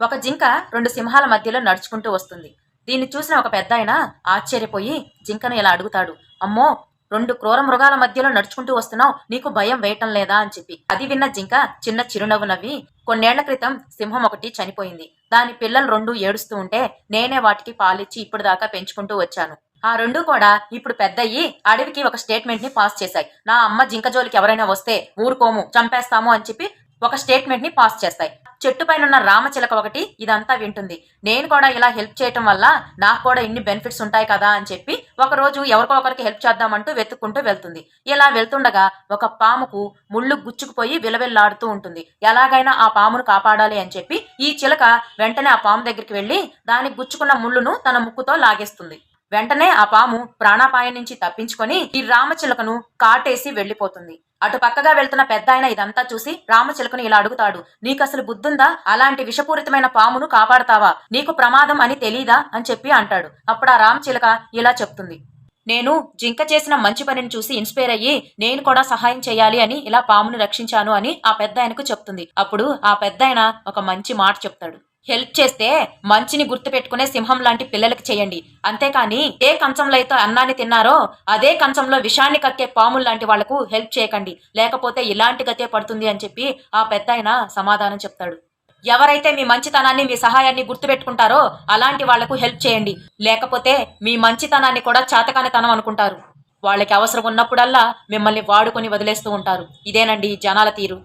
ఒక జింక రెండు సింహాల మధ్యలో నడుచుకుంటూ వస్తుంది. దీన్ని చూసిన ఒక పెద్ద ఆయన ఆశ్చర్యపోయి జింకను ఇలా అడుగుతాడు అమ్మో రెండు క్రూర మృగాల మధ్యలో నడుచుకుంటూ వస్తున్నావు నీకు భయం వేయటం లేదా? అని చెప్పి. అది విన్న జింక చిన్న చిరునవ్వు నవ్వి కొన్నేళ్ళ క్రితం సింహం ఒకటి చనిపోయింది. దాని పిల్లలు రెండు ఏడుస్తూ ఉంటే నేనే వాటికి పాలిచ్చి ఇప్పుడు దాకా పెంచుకుంటూ వచ్చాను. ఆ రెండు కూడా ఇప్పుడు పెద్దయ్యి అడవికి ఒక స్టేట్మెంట్ని పాస్ చేశాయి. నా అమ్మ జింక జోలికి ఎవరైనా వస్తే ఊరుకోము చంపేస్తాము అని చెప్పి ఒక స్టేట్మెంట్ని పాస్ చేస్తాయి. చెట్టు పైన ఉన్న రామచిలక ఒకటి ఇదంతా వింటుంది. నేను కూడా ఇలా హెల్ప్ చేయటం వల్ల నాకు కూడా ఇన్ని బెనిఫిట్స్ ఉంటాయి కదా అని చెప్పి ఒకరోజు ఎవరికో ఒకరికి హెల్ప్ చేద్దామంటూ వెతుక్కుంటూ వెళ్తుంది. ఇలా వెళ్తుండగా ఒక పాముకు ముళ్ళు గుచ్చుకుపోయి విలవిల్లాడుతూ ఉంటుంది. ఎలాగైనా ఆ పామును కాపాడాలి అని చెప్పి ఈ చిలక వెంటనే ఆ పాము దగ్గరికి వెళ్ళి దానికి గుచ్చుకున్న ముళ్ళును తన ముక్కుతో లాగేస్తుంది. వెంటనే ఆ పాము ప్రాణాపాయం నుంచి తప్పించుకొని ఈ రామచిలకను కాటేసి వెళ్ళిపోతుంది అటు పక్కగా వెళ్తున్న పెద్ద ఆయన ఇదంతా చూసి రామచిలకను ఇలా అడుగుతాడు నీకు అసలు బుద్ధుందా? అలాంటి విషపూరితమైన పామును కాపాడతావా? నీకు ప్రమాదం అని తెలీదా? అని చెప్పి అంటాడు. అప్పుడు ఆ రామచిలక ఇలా చెప్తుంది నేను జింక చేసిన మంచి పనిని చూసి ఇన్స్పైర్ అయ్యి నేను కూడా సహాయం చేయాలి అని ఇలా పామును రక్షించాను అని ఆ పెద్ద ఆయనకు చెప్తుంది. అప్పుడు ఆ పెద్ద ఆయన ఒక మంచి మాట చెప్తాడు. హెల్ప్ చేస్తే మంచిని గుర్తుపెట్టుకునే సింహం లాంటి పిల్లలకు చేయండి. అంతేకాని ఏ కంచంలో అయితే అన్నాన్ని తిన్నారో అదే కంచంలో విషాన్ని కక్కే పాములు లాంటి వాళ్ళకు హెల్ప్ చేయకండి. లేకపోతే ఇలాంటి గతే పడుతుంది అని చెప్పి ఆ పెద్ద ఆయన సమాధానం చెప్తాడు. ఎవరైతే మీ మంచితనాన్ని మీ సహాయాన్ని గుర్తుపెట్టుకుంటారో అలాంటి వాళ్ళకు హెల్ప్ చేయండి. లేకపోతే మీ మంచితనాన్ని కూడా చాతకానితనం అనుకుంటారు. వాళ్ళకి అవసరం ఉన్నప్పుడల్లా మిమ్మల్ని వాడుకొని వదిలేస్తూ ఉంటారు. ఇదేనండి జనాల తీరు.